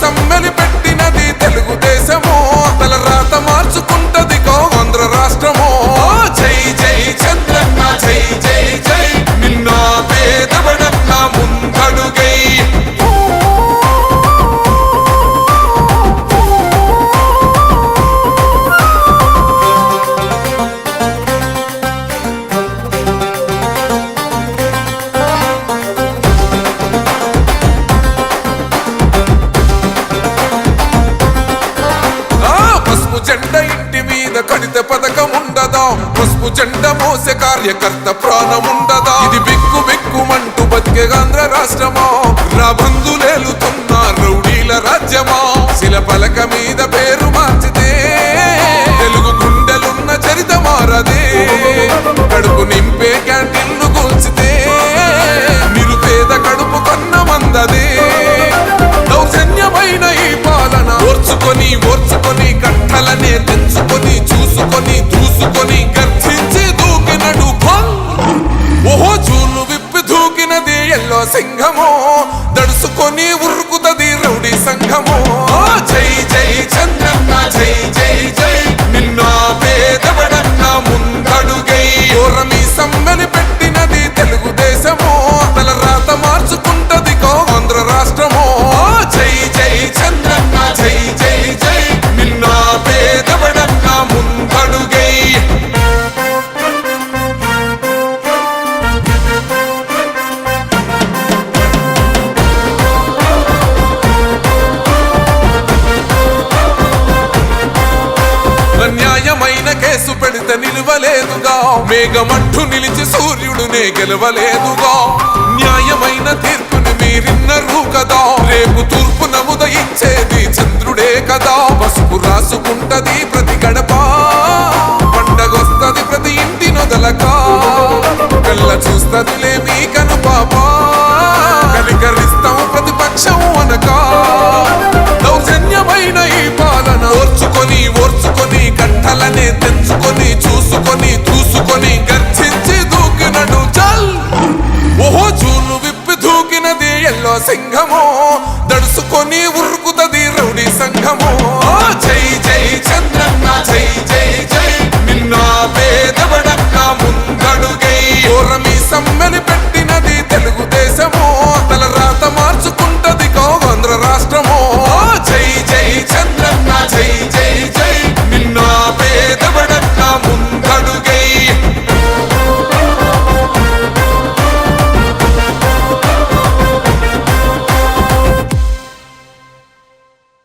సమ్మెని పెట్టి మీద పథకం ఉండదా పసుపు జెండ మోసే కార్యకర్త ప్రాణం ఉండదా ఎల్లో సింహము దడుసుకొని ఉరుకుతది రౌడీ సంఘము. జై జై చంద్రన్న జై జై జై. కేసు పెడితే నిలవలేదుగా. మేఘమట్టు నిలిచి సూర్యుడునే గెలవలేదుగా. న్యాయమైన తీర్పుని మీరిన్నరు కదా. పుచ్చుకొని గర్జించి దూకినడు చల్ ఓహో చూలు విప్పి దూకినది ఎల్లో సింహము. దడుసుకొని ఉరుకుతది రౌడి సంఘము.